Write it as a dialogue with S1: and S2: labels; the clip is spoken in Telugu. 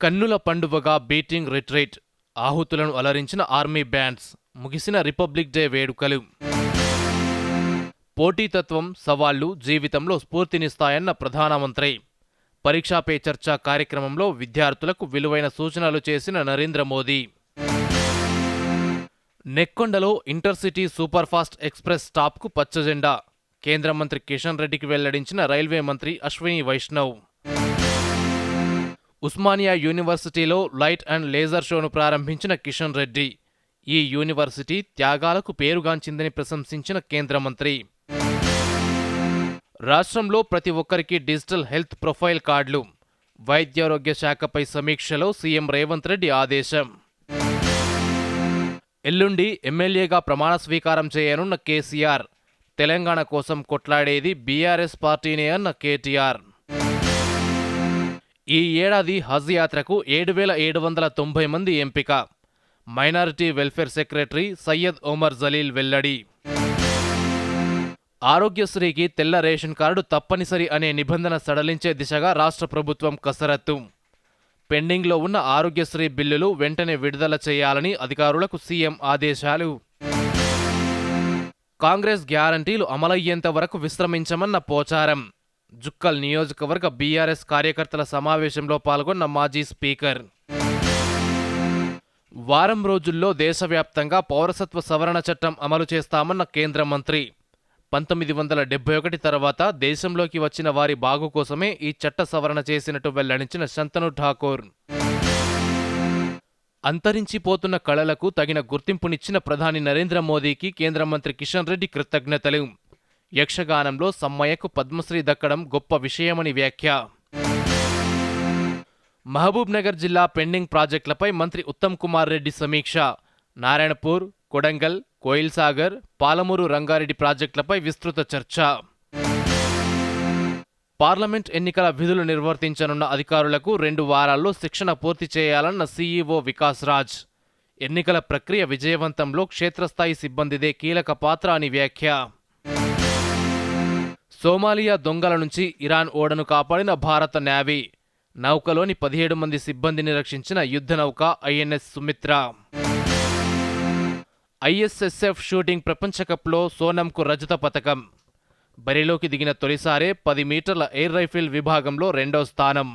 S1: కన్నుల పండువగా బీటింగ్ రిట్రీట్ ఆహుతులను అలరించిన ఆర్మీ బ్యాండ్స్ ముగిసిన రిపబ్లిక్ డే వేడుకలు. పోటీతత్వం సవాళ్ళు జీవితంలో స్ఫూర్తినిస్తాయన్న ప్రధానమంత్రి. పరీక్షా పే చర్చ కార్యక్రమంలో విద్యార్థులకు విలువైన సూచనలు చేసిన నరేంద్ర మోదీ. నెక్కొండలో ఇంటర్సిటీ సూపర్ఫాస్ట్ ఎక్స్ప్రెస్ స్టాప్కు పచ్చజెండా. కేంద్ర మంత్రి కిషన్ రెడ్డికి వెల్లడించిన రైల్వే మంత్రి అశ్విని వైష్ణవ్. ఉస్మానియా యూనివర్సిటీలో లైట్ అండ్ లేజర్ షోను ప్రారంభించిన కిషన్ రెడ్డి. ఈ యూనివర్సిటీ త్యాగాలకు పేరుగాంచిందని ప్రశంసించిన కేంద్ర మంత్రి. రాష్ట్రంలో ప్రతి ఒక్కరికి డిజిటల్ హెల్త్ ప్రొఫైల్ కార్డులు. వైద్యారోగ్య శాఖపై సమీక్షలో సీఎం రేవంత్ రెడ్డి ఆదేశం. ఎల్లుండి ఎమ్మెల్యేగా ప్రమాణ స్వీకారం చేయనున్న కేసీఆర్. తెలంగాణ కోసం కొట్లాడేది బీఆర్ఎస్ పార్టీనే అన్న కేటీఆర్. ఈ ఏడాది హజ్ యాత్రకు ఏడు వేల ఏడు వందల తొంభై మంది ఎంపిక. Minority welfare secretary Syed Omar Jaleel వెల్లడి. ఆరోగ్యశ్రీకి తెల్ల రేషన్ కార్డు తప్పనిసరి అనే నిబంధన సడలించే దిశగా రాష్ట్ర ప్రభుత్వం కసరత్తు. పెండింగ్లో ఉన్న ఆరోగ్యశ్రీ బిల్లులు వెంటనే విడుదల చేయాలని అధికారులకు సీఎం ఆదేశాలు. కాంగ్రెస్ గ్యారంటీలు అమలయ్యేంత వరకు విశ్రమించమన్న పోచారం. జుక్కల్ నియోజకవర్గ బీఆర్ఎస్ కార్యకర్తల సమావేశంలో పాల్గొన్న మాజీ స్పీకర్. వారం రోజుల్లో దేశవ్యాప్తంగా పౌరసత్వ సవరణ చట్టం అమలు చేస్తామన్న కేంద్ర మంత్రి. పంతొమ్మిది వందల డెబ్బై ఒకటి తర్వాత దేశంలోకి వచ్చిన వారి బాగు కోసమే ఈ చట్ట సవరణ చేసినట్టు వెల్లడించిన శంతను ఠాకూర్. అంతరించిపోతున్న కళలకు తగిన గుర్తింపునిచ్చిన ప్రధాని నరేంద్ర మోదీకి కేంద్ర మంత్రి కిషన్ రెడ్డి కృతజ్ఞతలు. యక్షగానంలో సమ్మయ్యకు పద్మశ్రీ దక్కడం గొప్ప విషయమని వ్యాఖ్య. మహబూబ్నగర్ జిల్లా పెండింగ్ ప్రాజెక్టులపై మంత్రి ఉత్తమ్ కుమార్ రెడ్డి సమీక్ష. నారాయణపూర్ కొడంగల్ కోయిల్సాగర్ పాలమూరు రంగారెడ్డి ప్రాజెక్టులపై విస్తృత చర్చ. పార్లమెంట్ ఎన్నికల విధులు నిర్వర్తించనున్న అధికారులకు రెండు వారాల్లో శిక్షణ పూర్తి చేయాలన్న సీఈఓ వికాస్ రాజ్ ఎన్నికల ప్రక్రియ విజయవంతంలో క్షేత్రస్థాయి సిబ్బందిదే కీలక పాత్ర అని వ్యాఖ్య. సోమాలియా దొంగల నుంచి ఇరాన్ ఓడను కాపాడిన భారత నేవీ నౌకలోని పదిహేడు మంది సిబ్బందిని రక్షించిన యుద్ధ నౌక ఐఎన్ఎస్ సుమిత్ర. ఐఎస్ఎస్ఎఫ్ షూటింగ్ ప్రపంచకప్లో సోనంకు రజత పథకం బరిలోకి దిగిన తొలిసారే పది మీటర్ల ఎయిర్ రైఫిల్ విభాగంలో రెండో స్థానం.